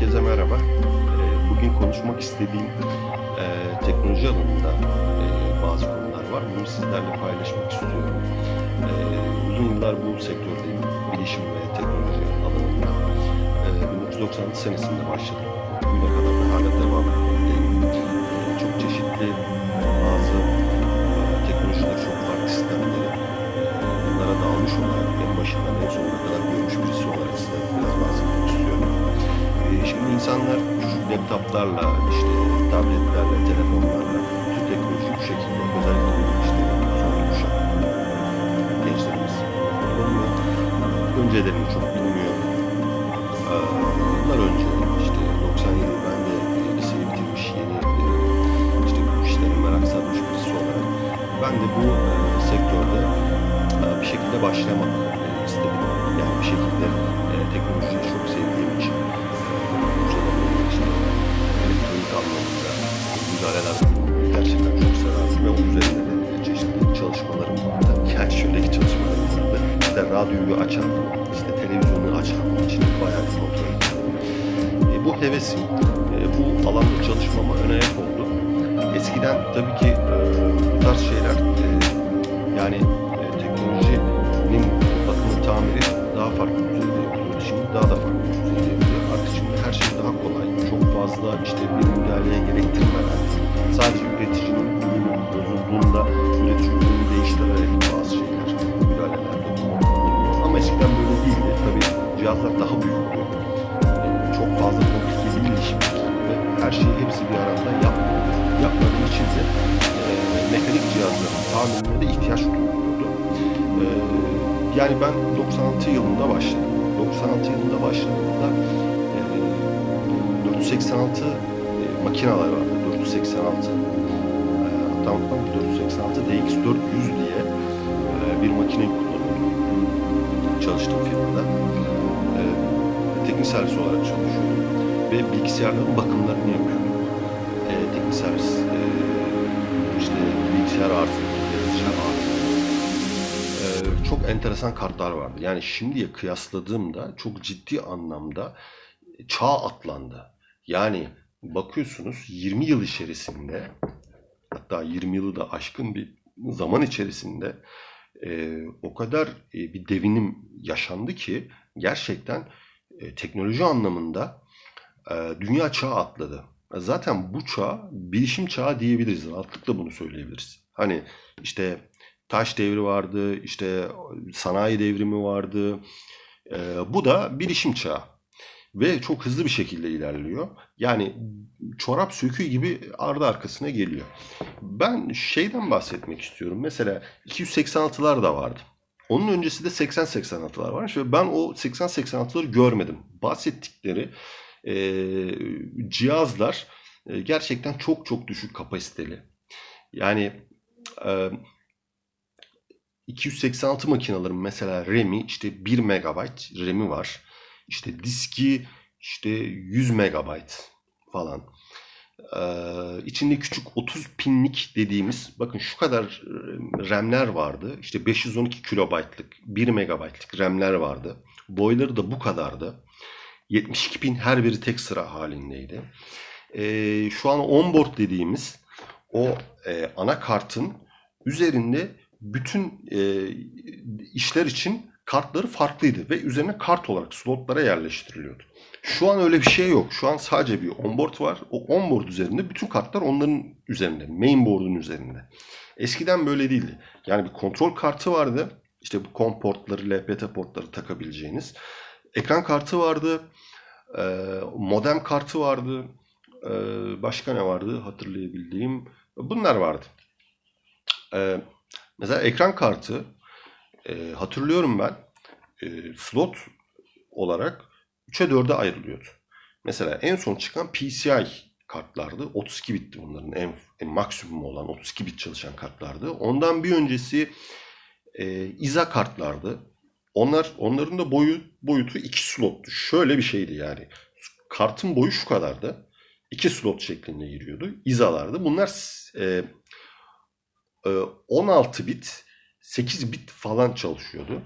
Herkese merhaba. Ee, Bugün konuşmak istediğim e, teknoloji alanında e, bazı konular var. Bunu sizlerle paylaşmak istiyorum. Ee, Uzun yıllar bu sektördeyim. Bilişim ve teknoloji alanında. Ee, 1996 senesinde başladım. Bugüne kadar da hala devam. Ee, Çok çeşitli bazı insanlar küçük laptoplarla, işte tabletlerle, telefonlarla tabii ki e, bu tarz şeyler e, yani e, teknolojinin bakımı tamiri daha farklı düzeyde. Şimdi daha da farklı düzeyde. Artık şimdi her şey daha kolay. Çok fazla işte bir müdahaleye gerektirmeden sadece üreticinin ürünü bozulduğunda üretici ürünü değiştirerek bazı şeyler bulunabiliyor. Ama eskiden böyle değildi. Tabii cihazlar daha büyüktü. Çok fazla komplike bir ilişki ve her şeyi hepsi bir arada de e, mekanik cihazların tamirine de ihtiyaç duyuluyordu. E, yani ben 96 yılında başladım. 96 yılında başladığımda e, 486 e, makineler vardı. 486 e, hatta unutmam 486 DX400 diye e, bir makine kullanıyordum. Çalıştığım firmada. E, teknik servis olarak çalışıyordum. Ve bilgisayarların bakımlarını yapıyordum. E, teknik servis e, işte bilgisayar arıza, yazıcı arıza. E, çok enteresan kartlar vardı. Yani şimdiye kıyasladığımda çok ciddi anlamda çağ atlandı. Yani bakıyorsunuz 20 yıl içerisinde hatta 20 yılı da aşkın bir zaman içerisinde e, o kadar e, bir devinim yaşandı ki gerçekten e, teknoloji anlamında e, dünya çağı atladı. Zaten bu çağ bilişim çağı diyebiliriz. Rahatlıkla bunu söyleyebiliriz. Hani işte taş devri vardı, işte sanayi devrimi vardı. E, bu da bilişim çağı. Ve çok hızlı bir şekilde ilerliyor. Yani çorap söküğü gibi ardı arkasına geliyor. Ben şeyden bahsetmek istiyorum. Mesela 286'lar da vardı. Onun öncesi de 80-86'lar varmış ve ben o 80-86'ları görmedim. Bahsettikleri e, cihazlar e, gerçekten çok çok düşük kapasiteli. Yani e, 286 makinelerin mesela RAM'i işte 1 MB RAM'i var. İşte diski işte 100 MB falan. Ee, içinde küçük 30 pinlik dediğimiz bakın şu kadar e, RAM'ler vardı. İşte 512 kilobaytlık 1 megabaytlık RAM'ler vardı. Boyları da bu kadardı. 72 pin her biri tek sıra halindeydi. Ee, şu an onboard dediğimiz o e, anakartın üzerinde bütün e, işler için kartları farklıydı ve üzerine kart olarak slotlara yerleştiriliyordu. Şu an öyle bir şey yok. Şu an sadece bir onboard var. O onboard üzerinde bütün kartlar onların üzerinde. Mainboard'un üzerinde. Eskiden böyle değildi. Yani bir kontrol kartı vardı. İşte bu COM portları, LPT portları takabileceğiniz. Ekran kartı vardı. e, Modem kartı vardı. e, Başka ne vardı hatırlayabildiğim? Bunlar vardı. E, Mesela ekran kartı e, hatırlıyorum ben e, slot olarak 3'e 4'e ayrılıyordu. Mesela en son çıkan PCI kartlardı. 32 bitti bunların en, en maksimum olan 32 bit çalışan kartlardı. Ondan bir öncesi e, IZA kartlardı. Onlar onların da boyu boyutu 2 slottu. Şöyle bir şeydi yani. Kartın boyu şu kadardı. 2 slot şeklinde giriyordu. İzalardı. Bunlar e, e, 16 bit 8 bit falan çalışıyordu.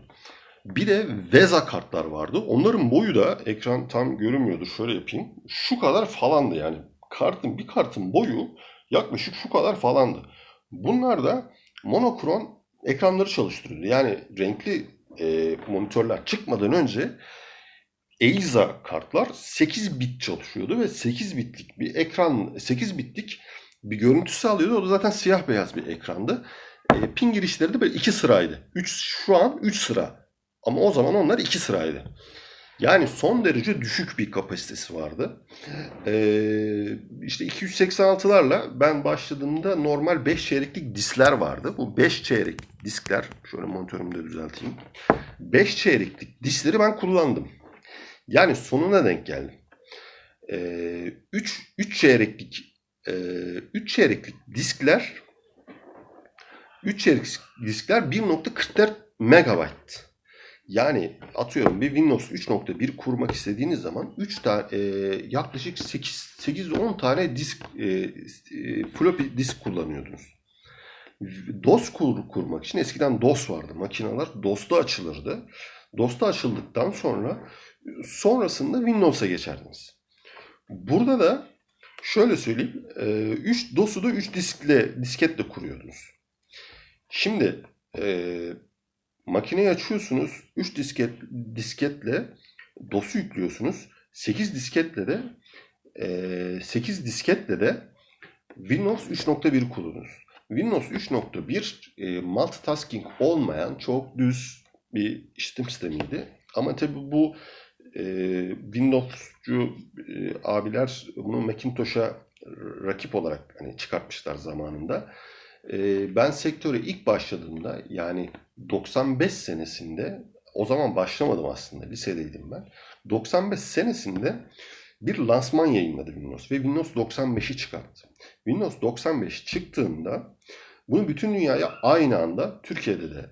Bir de Veza kartlar vardı. Onların boyu da ekran tam görünmüyordur. Şöyle yapayım. Şu kadar falandı yani. Kartın bir kartın boyu yaklaşık şu kadar falandı. Bunlar da monokrom ekranları çalıştırıyordu. Yani renkli e, monitörler çıkmadan önce EIZA kartlar 8 bit çalışıyordu ve 8 bitlik bir ekran, 8 bitlik bir görüntü sağlıyordu. O da zaten siyah beyaz bir ekrandı. E, pin girişleri de böyle 2 sıraydı. 3 şu an 3 sıra. Ama o zaman onlar 2 sıraydı. Yani son derece düşük bir kapasitesi vardı. Ee, işte 286'larla ben başladığımda normal 5 çeyreklik diskler vardı. Bu 5 çeyrek diskler, şöyle monitörümü de düzelteyim. 5 çeyreklik diskleri ben kullandım. Yani sonuna denk geldim. 3 ee, 3 çeyreklik 3 e, çeyreklik diskler 3 çeyreklik diskler 1.44 megabayt. Yani atıyorum bir Windows 3.1 kurmak istediğiniz zaman 3 tane yaklaşık 8 8 10 tane disk e, e, floppy disk kullanıyordunuz. DOS kur, kurmak için eskiden DOS vardı. Makineler DOS'ta açılırdı. DOS'ta açıldıktan sonra sonrasında Windows'a geçerdiniz. Burada da şöyle söyleyeyim. 3 e, DOS'u da 3 diskle disketle kuruyordunuz. Şimdi e, Makineyi açıyorsunuz. 3 disket disketle DOS'u yüklüyorsunuz. 8 disketle de e, 8 disketle de Windows 3.1 kurunuz. Windows 3.1 e, multitasking olmayan çok düz bir işletim sistemiydi. Ama tabi bu e, Windows'cu e, abiler bunu Macintosh'a rakip olarak hani çıkartmışlar zamanında. E, ben sektöre ilk başladığımda yani 95 senesinde o zaman başlamadım aslında lisedeydim ben. 95 senesinde bir lansman yayınladı Windows ve Windows 95'i çıkarttı. Windows 95 çıktığında bunu bütün dünyaya aynı anda Türkiye'de de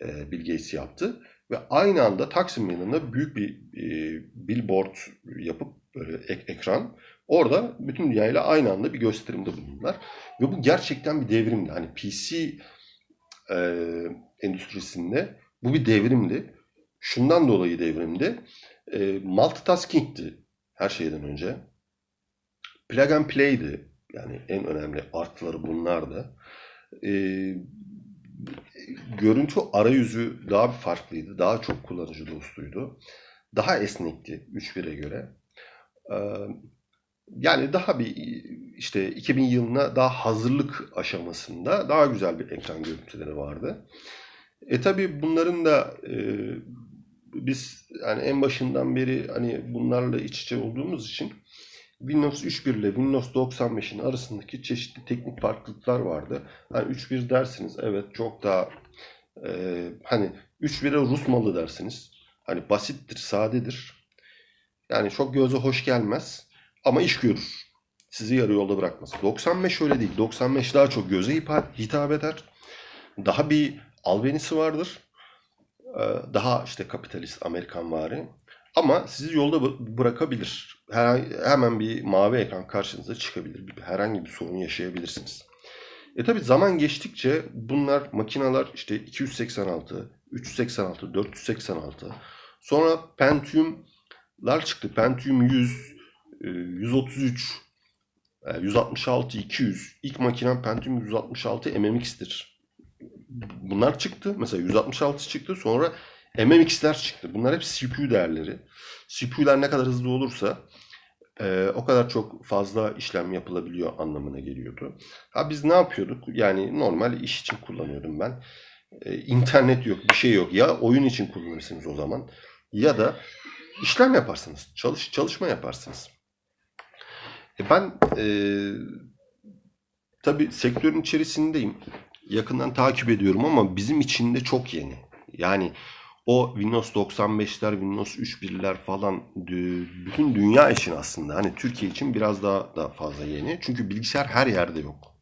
e, Bill Gates yaptı ve aynı anda Taksim Meydanı'nda büyük bir e, billboard yapıp böyle ek, ekran orada bütün dünyayla aynı anda bir gösterimde bulundular. Ve bu gerçekten bir devrimdi. Hani PC e, endüstrisinde bu bir devrimdi. Şundan dolayı devrimdi. E, multitasking'ti her şeyden önce. Plug and play'di. Yani en önemli artıları bunlardı. E, görüntü arayüzü daha bir farklıydı. Daha çok kullanıcı dostuydu. Daha esnekti 3.1'e göre. E, yani daha bir işte 2000 yılına daha hazırlık aşamasında daha güzel bir ekran görüntüleri vardı. E tabi bunların da e, biz yani en başından beri hani bunlarla iç içe olduğumuz için Windows 3.1 ile Windows 95'in arasındaki çeşitli teknik farklılıklar vardı. Hani 3.1 dersiniz evet çok daha e, hani 3.1'e Rus malı dersiniz. Hani basittir, sadedir. Yani çok göze hoş gelmez. Ama iş görür. Sizi yarı yolda bırakmaz. 95 öyle değil. 95 daha çok göze hitap eder. Daha bir albenisi vardır. Ee, daha işte kapitalist Amerikan vari. Ama sizi yolda bırakabilir. Hemen bir mavi ekran karşınıza çıkabilir. Herhangi bir sorun yaşayabilirsiniz. E tabi zaman geçtikçe bunlar makineler işte 286, 386, 486 sonra Pentium'lar çıktı. Pentium 100, 133, 166, 200. İlk makinem Pentium 166 MMX'tir. Bunlar çıktı. Mesela 166 çıktı. Sonra MMX'ler çıktı. Bunlar hep CPU değerleri. CPU'lar ne kadar hızlı olursa e, o kadar çok fazla işlem yapılabiliyor anlamına geliyordu. Ha biz ne yapıyorduk? Yani normal iş için kullanıyordum ben. E, internet yok, bir şey yok. Ya oyun için kullanırsınız o zaman ya da işlem yaparsınız. Çalış çalışma yaparsınız. E ben e, tabii sektörün içerisindeyim. Yakından takip ediyorum ama bizim için de çok yeni. Yani o Windows 95'ler, Windows 3.1'ler falan bütün dünya için aslında hani Türkiye için biraz daha da fazla yeni. Çünkü bilgisayar her yerde yok.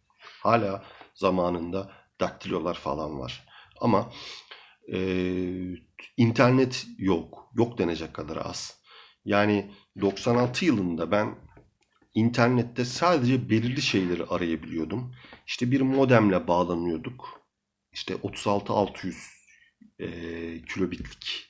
Hala zamanında daktilolar falan var. Ama e, internet yok. Yok denecek kadar az. Yani 96 yılında ben internette sadece belirli şeyleri arayabiliyordum. İşte bir modemle bağlanıyorduk. İşte 36600 e, kilobitlik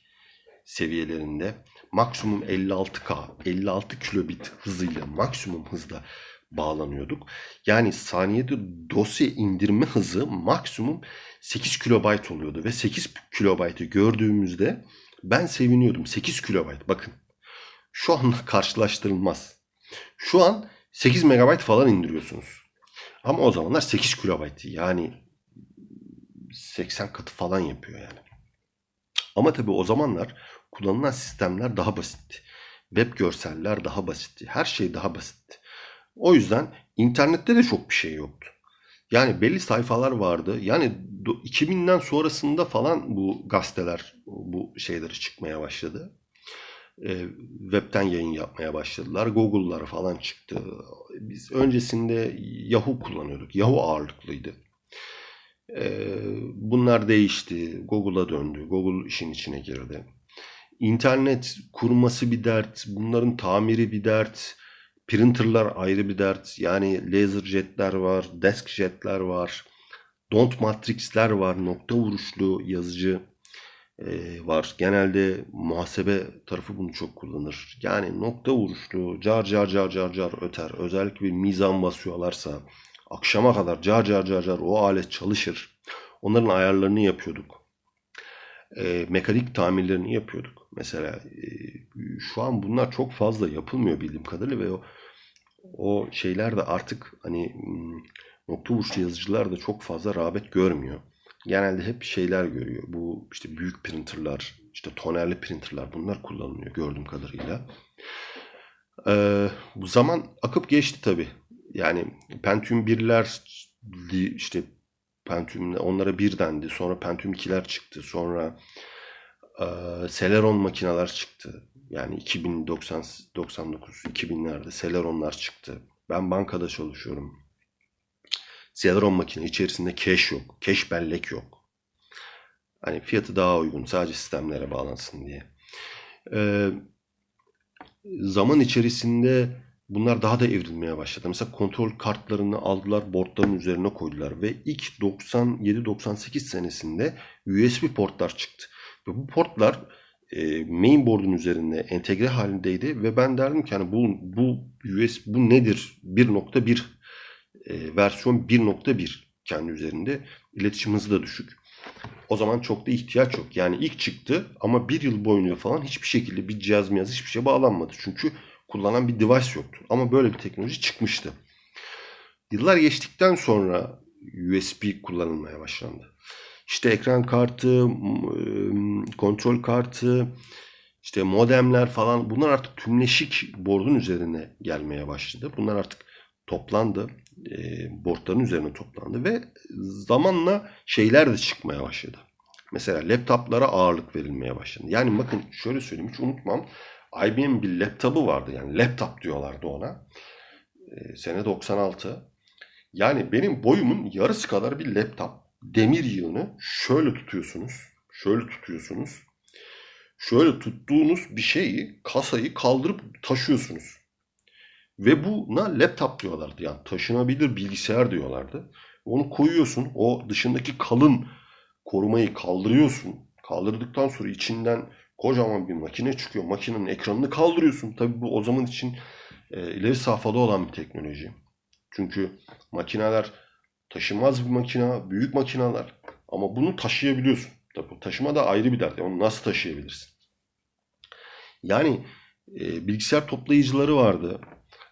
seviyelerinde maksimum 56K, 56 kilobit hızıyla maksimum hızda bağlanıyorduk. Yani saniyede dosya indirme hızı maksimum 8 kilobayt oluyordu ve 8 kilobaytı gördüğümüzde ben seviniyordum. 8 kilobayt bakın. Şu anda karşılaştırılmaz. Şu an 8 megabayt falan indiriyorsunuz. Ama o zamanlar 8 kilobaytı yani 80 katı falan yapıyor yani. Ama tabii o zamanlar kullanılan sistemler daha basitti. Web görseller daha basitti. Her şey daha basitti. O yüzden internette de çok bir şey yoktu. Yani belli sayfalar vardı. Yani 2000'den sonrasında falan bu gazeteler bu şeyleri çıkmaya başladı. Ee, webten yayın yapmaya başladılar. Google'lar falan çıktı. Biz öncesinde Yahoo kullanıyorduk. Yahoo ağırlıklıydı. Ee, bunlar değişti. Google'a döndü. Google işin içine girdi. İnternet kurması bir dert. Bunların tamiri bir dert. Printerlar ayrı bir dert. Yani laser jetler var. Desk jetler var. Don't matrix'ler var. Nokta vuruşlu yazıcı var. Genelde muhasebe tarafı bunu çok kullanır. Yani nokta vuruşlu car car car car car öter. Özellikle bir mizan basıyorlarsa akşama kadar car car car car o alet çalışır. Onların ayarlarını yapıyorduk. E, mekanik tamirlerini yapıyorduk. Mesela e, şu an bunlar çok fazla yapılmıyor bildiğim kadarıyla ve o, o şeyler de artık hani nokta vuruşlu yazıcılar da çok fazla rağbet görmüyor genelde hep şeyler görüyor. Bu işte büyük printerlar, işte tonerli printerlar bunlar kullanılıyor gördüğüm kadarıyla. Ee, bu zaman akıp geçti tabi. Yani Pentium 1'ler işte Pentium onlara bir dendi. Sonra Pentium 2'ler çıktı. Sonra e, Celeron makineler çıktı. Yani 2090 99 2000'lerde Celeron'lar çıktı. Ben bankada çalışıyorum. Celeron makine içerisinde cache yok. Cache bellek yok. Hani fiyatı daha uygun. Sadece sistemlere bağlansın diye. Ee, zaman içerisinde bunlar daha da evrilmeye başladı. Mesela kontrol kartlarını aldılar, boardların üzerine koydular ve ilk 97-98 senesinde USB portlar çıktı. Ve bu portlar e, mainboard'un üzerinde entegre halindeydi ve ben derdim ki hani bu bu USB bu nedir? 1.1 e, versiyon 1.1 kendi üzerinde. İletişim hızı da düşük. O zaman çok da ihtiyaç yok. Yani ilk çıktı ama bir yıl boyunca falan hiçbir şekilde bir cihaz miyaz hiçbir şey bağlanmadı. Çünkü kullanan bir device yoktu. Ama böyle bir teknoloji çıkmıştı. Yıllar geçtikten sonra USB kullanılmaya başlandı. İşte ekran kartı, kontrol kartı, işte modemler falan bunlar artık tümleşik board'un üzerine gelmeye başladı. Bunlar artık toplandı e, boardların üzerine toplandı ve zamanla şeyler de çıkmaya başladı. Mesela laptoplara ağırlık verilmeye başladı. Yani bakın şöyle söyleyeyim hiç unutmam. IBM bir laptopu vardı yani laptop diyorlardı ona. E, sene 96. Yani benim boyumun yarısı kadar bir laptop. Demir yığını şöyle tutuyorsunuz. Şöyle tutuyorsunuz. Şöyle tuttuğunuz bir şeyi kasayı kaldırıp taşıyorsunuz. Ve buna laptop diyorlardı. Yani taşınabilir bilgisayar diyorlardı. Onu koyuyorsun. O dışındaki kalın korumayı kaldırıyorsun. Kaldırdıktan sonra içinden kocaman bir makine çıkıyor. Makinenin ekranını kaldırıyorsun. Tabii bu o zaman için e, ileri safhada olan bir teknoloji. Çünkü makineler taşınmaz bir makine, büyük makineler. Ama bunu taşıyabiliyorsun. Tabii taşıma da ayrı bir dert. Onu nasıl taşıyabilirsin? Yani e, bilgisayar toplayıcıları vardı.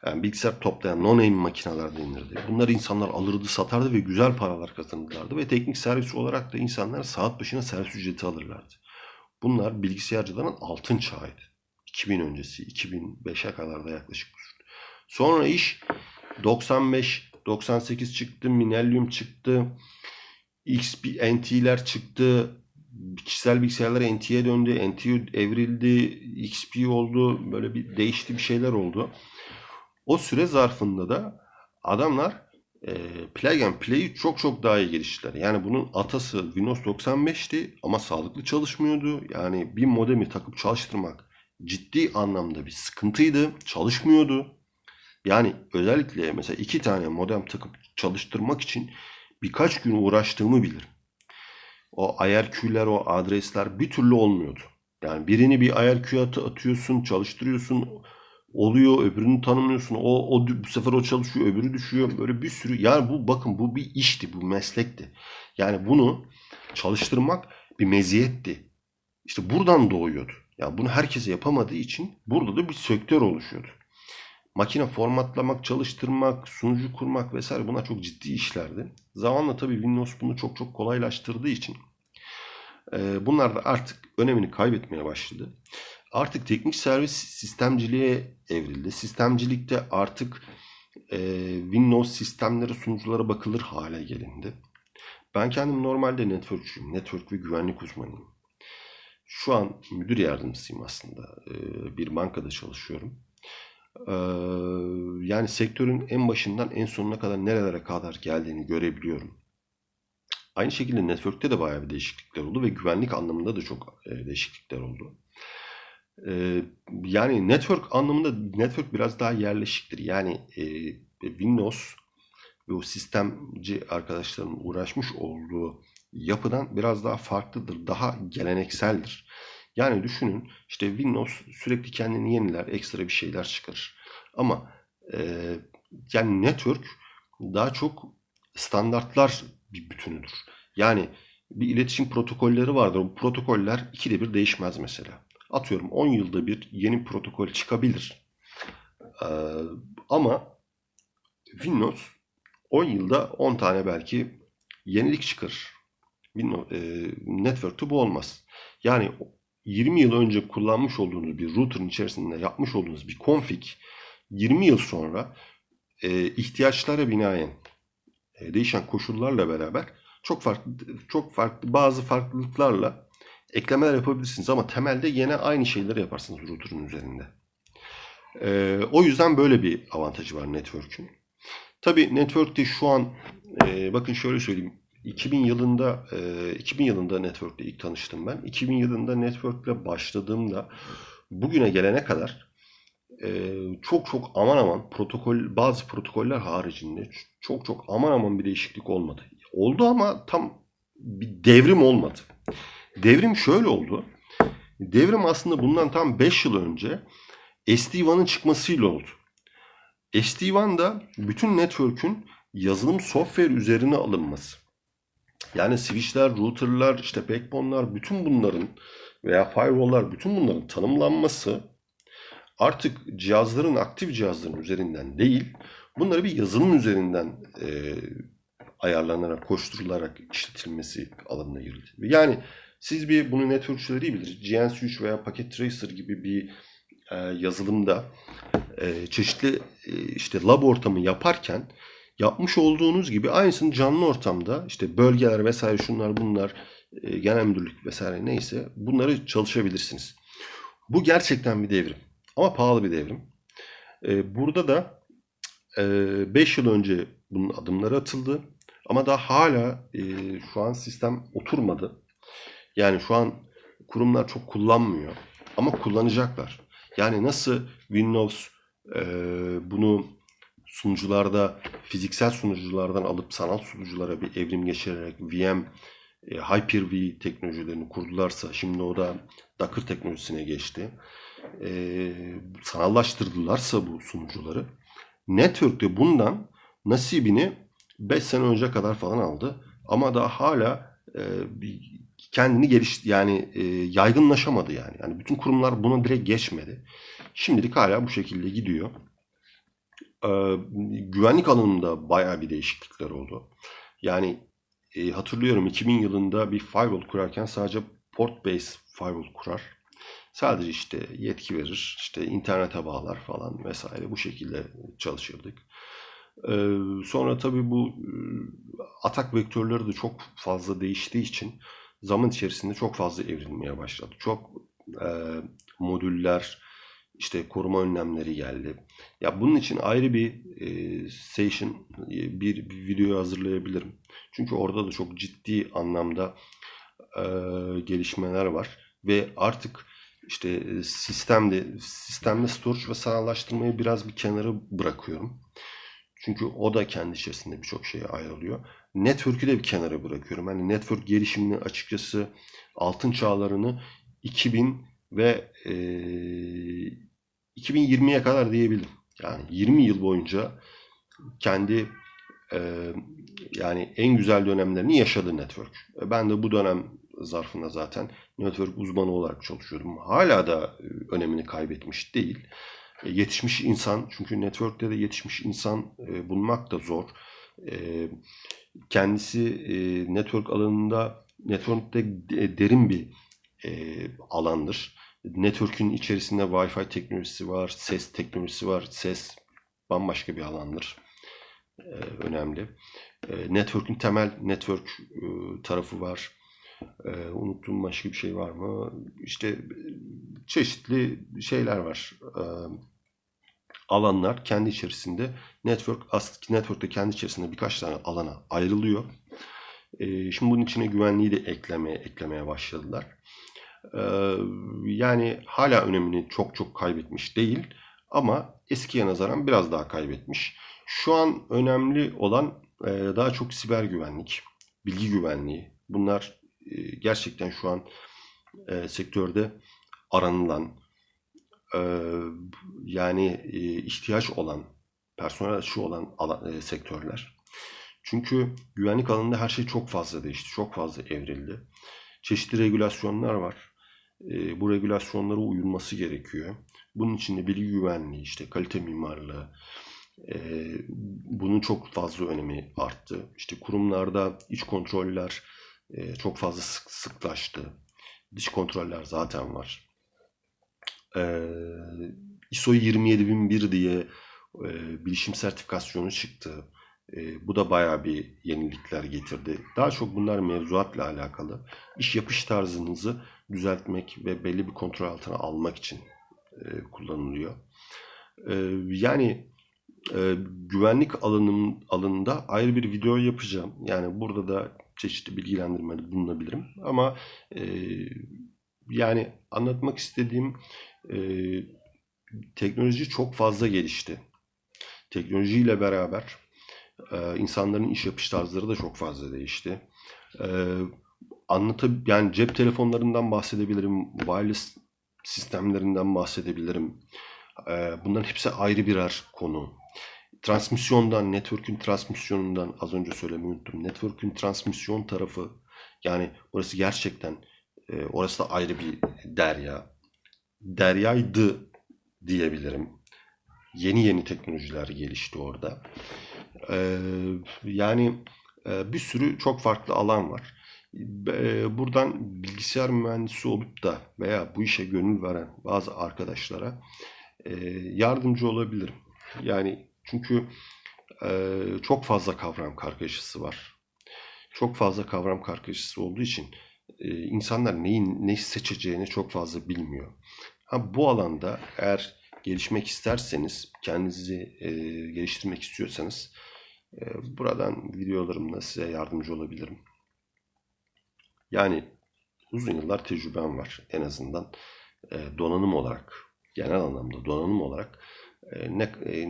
Yani bilgisayar toplayan non-name makineler denirdi. Bunları insanlar alırdı, satardı ve güzel paralar kazanırlardı. Ve teknik servis olarak da insanlar saat başına servis ücreti alırlardı. Bunlar bilgisayarcıların altın çağıydı. 2000 öncesi, 2005'e kadar da yaklaşık. Sonra iş 95, 98 çıktı, Millennium çıktı, XP, NT'ler çıktı, kişisel bilgisayarlar NT'ye döndü, NT evrildi, XP oldu, böyle bir değişti bir şeyler oldu. O süre zarfında da adamlar e, plug and play'i çok çok daha iyi geliştirdiler. Yani bunun atası Windows 95'ti ama sağlıklı çalışmıyordu. Yani bir modemi takıp çalıştırmak ciddi anlamda bir sıkıntıydı. Çalışmıyordu. Yani özellikle mesela iki tane modem takıp çalıştırmak için birkaç gün uğraştığımı bilirim. O IRQ'ler, o adresler bir türlü olmuyordu. Yani birini bir at- atıyorsun, çalıştırıyorsun, oluyor, öbürünü tanımlıyorsun. O, o bu sefer o çalışıyor, öbürü düşüyor. Böyle bir sürü. Yani bu bakın bu bir işti, bu meslekti. Yani bunu çalıştırmak bir meziyetti. İşte buradan doğuyordu. Yani bunu herkese yapamadığı için burada da bir sektör oluşuyordu. Makine formatlamak, çalıştırmak, sunucu kurmak vesaire bunlar çok ciddi işlerdi. Zamanla tabii Windows bunu çok çok kolaylaştırdığı için e, bunlar da artık önemini kaybetmeye başladı. Artık teknik servis sistemciliğe evrildi. Sistemcilikte artık e, Windows sistemleri sunuculara bakılır hale gelindi. Ben kendim normalde networkçuyum. Network ve güvenlik uzmanıyım. Şu an müdür yardımcısıyım aslında. E, bir bankada çalışıyorum. E, yani sektörün en başından en sonuna kadar nerelere kadar geldiğini görebiliyorum. Aynı şekilde network'te de bayağı bir değişiklikler oldu ve güvenlik anlamında da çok e, değişiklikler oldu. E, yani network anlamında network biraz daha yerleşiktir. Yani e, Windows ve o sistemci arkadaşların uğraşmış olduğu yapıdan biraz daha farklıdır, daha gelenekseldir. Yani düşünün işte Windows sürekli kendini yeniler, ekstra bir şeyler çıkarır. Ama e, yani network daha çok standartlar bir bütünüdür. Yani bir iletişim protokolleri vardır. Bu protokoller ikide bir değişmez mesela. Atıyorum 10 yılda bir yeni protokol çıkabilir. Ee, ama Windows 10 yılda 10 tane belki yenilik çıkarır. Windows, e, network'te bu olmaz. Yani 20 yıl önce kullanmış olduğunuz bir router'ın içerisinde yapmış olduğunuz bir config 20 yıl sonra e, ihtiyaçlara binaen e, değişen koşullarla beraber çok farklı çok farklı bazı farklılıklarla eklemeler yapabilirsiniz ama temelde yine aynı şeyleri yaparsınız router'ın üzerinde. E, o yüzden böyle bir avantajı var network'ün. Tabii network'te şu an e, bakın şöyle söyleyeyim 2000 yılında e, 2000 yılında network'le ilk tanıştım ben. 2000 yılında network'le başladığımda bugüne gelene kadar e, çok çok aman aman protokol bazı protokoller haricinde çok çok aman aman bir değişiklik olmadı. Oldu ama tam bir devrim olmadı. Devrim şöyle oldu. Devrim aslında bundan tam 5 yıl önce SD-WAN'ın çıkmasıyla oldu. SD-WAN da bütün network'ün yazılım software üzerine alınması. Yani switchler, routerlar, işte backbone'lar bütün bunların veya firewall'lar bütün bunların tanımlanması artık cihazların aktif cihazların üzerinden değil bunları bir yazılım üzerinden e, ayarlanarak, koşturularak işletilmesi alanına girildi. Yani siz bir bunu networkçüleri iyi bilir. GNS3 veya Packet Tracer gibi bir e, yazılımda e, çeşitli e, işte lab ortamı yaparken yapmış olduğunuz gibi aynısını canlı ortamda işte bölgeler vesaire şunlar bunlar e, genel müdürlük vesaire neyse bunları çalışabilirsiniz. Bu gerçekten bir devrim. Ama pahalı bir devrim. E, burada da 5 e, yıl önce bunun adımları atıldı. Ama daha hala e, şu an sistem oturmadı. Yani şu an kurumlar çok kullanmıyor. Ama kullanacaklar. Yani nasıl Windows e, bunu sunucularda fiziksel sunuculardan alıp sanal sunuculara bir evrim geçirerek VM, e, Hyper-V teknolojilerini kurdularsa şimdi o da Docker teknolojisine geçti. E, sanallaştırdılarsa bu sunucuları network'te bundan nasibini 5 sene önce kadar falan aldı. Ama daha hala e, kendini geliş yani e, yaygınlaşamadı yani. Yani bütün kurumlar buna direkt geçmedi. Şimdilik hala bu şekilde gidiyor. E, güvenlik alanında bayağı bir değişiklikler oldu. Yani e, hatırlıyorum 2000 yılında bir firewall kurarken sadece port based firewall kurar. Sadece işte yetki verir, işte internete bağlar falan vesaire bu şekilde çalışırdık. Ee, sonra tabii bu e, atak vektörleri de çok fazla değiştiği için zaman içerisinde çok fazla evrilmeye başladı. Çok e, modüller, işte koruma önlemleri geldi. Ya bunun için ayrı bir e, session, bir, bir video hazırlayabilirim. Çünkü orada da çok ciddi anlamda e, gelişmeler var ve artık işte sistemde sistemde storage ve sanallaştırmayı biraz bir kenara bırakıyorum. Çünkü o da kendi içerisinde birçok şeye ayrılıyor. Network'ü de bir kenara bırakıyorum. Hani network gelişimini açıkçası altın çağlarını 2000 ve e, 2020'ye kadar diyebilirim. Yani 20 yıl boyunca kendi e, yani en güzel dönemlerini yaşadı network. E, Ben de bu dönem zarfında zaten network uzmanı olarak çalışıyordum. Hala da e, önemini kaybetmiş değil. E, Yetişmiş insan, çünkü network'te de yetişmiş insan bulmak da zor. E, Kendisi e, network alanında, network'te de- derin bir e, alandır. Network'ün içerisinde Wi-Fi teknolojisi var, ses teknolojisi var. Ses bambaşka bir alandır. E, önemli. E, network'ün temel network e, tarafı var. E, unuttuğum başka bir şey var mı? İşte e, çeşitli şeyler var. E, alanlar kendi içerisinde network as- network'te kendi içerisinde birkaç tane alana ayrılıyor. E, şimdi bunun içine güvenliği de eklemeye eklemeye başladılar. E, yani hala önemini çok çok kaybetmiş değil ama eskiye nazaran biraz daha kaybetmiş. Şu an önemli olan e, daha çok siber güvenlik, bilgi güvenliği. Bunlar e, gerçekten şu an e, sektörde aranılan, yani e, ihtiyaç olan, personel açığı olan e, sektörler. Çünkü güvenlik alanında her şey çok fazla değişti, çok fazla evrildi. Çeşitli regülasyonlar var. E, bu regülasyonlara uyulması gerekiyor. Bunun içinde bilgi güvenliği, işte kalite mimarlığı, e, bunun çok fazla önemi arttı. İşte kurumlarda iç kontroller çok fazla sık, sıklaştı. Dış kontroller zaten var. E, ISO 27001 diye e, bilişim sertifikasyonu çıktı. E, bu da bayağı bir yenilikler getirdi. Daha çok bunlar mevzuatla alakalı. İş yapış tarzınızı düzeltmek ve belli bir kontrol altına almak için e, kullanılıyor. E, yani güvenlik alanım, alanında ayrı bir video yapacağım. Yani burada da çeşitli bilgilendirmede bulunabilirim. Ama e, yani anlatmak istediğim e, teknoloji çok fazla gelişti. Teknolojiyle beraber e, insanların iş yapış tarzları da çok fazla değişti. E, anlatab yani cep telefonlarından bahsedebilirim, wireless sistemlerinden bahsedebilirim. E, bunların hepsi ayrı birer konu. Transmisyondan, network'ün transmisyonundan az önce söylemeyi unuttum. Network'ün transmisyon tarafı yani burası gerçekten e, orası da ayrı bir derya. Deryaydı diyebilirim. Yeni yeni teknolojiler gelişti orada. E, yani e, bir sürü çok farklı alan var. E, buradan bilgisayar mühendisi olup da veya bu işe gönül veren bazı arkadaşlara e, yardımcı olabilirim. Yani çünkü e, çok fazla kavram kargaşası var. Çok fazla kavram kargaşası olduğu için e, insanlar neyin ne seçeceğini çok fazla bilmiyor. Ha bu alanda eğer gelişmek isterseniz, kendinizi e, geliştirmek istiyorsanız e, buradan videolarımla size yardımcı olabilirim. Yani uzun yıllar tecrübem var en azından e, donanım olarak, genel anlamda donanım olarak e, ne e,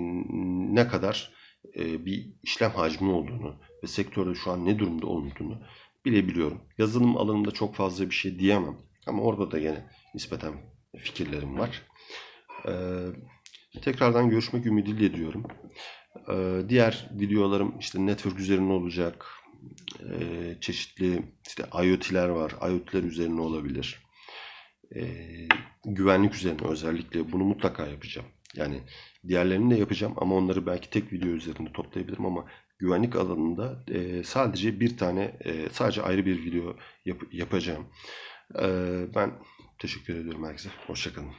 ne kadar e, bir işlem hacmi olduğunu ve sektörde şu an ne durumda olduğunu bilebiliyorum. Yazılım alanında çok fazla bir şey diyemem ama orada da yine nispeten fikirlerim var. E, tekrardan görüşmek ümidiyle diyorum. E, diğer videolarım işte network üzerine olacak. E, çeşitli işte IoT'ler var. IoT'ler üzerine olabilir. E, güvenlik üzerine özellikle bunu mutlaka yapacağım. Yani diğerlerini de yapacağım ama onları belki tek video üzerinde toplayabilirim ama güvenlik alanında e, sadece bir tane e, sadece ayrı bir video yap- yapacağım. E, ben teşekkür ediyorum herkese. Hoşçakalın.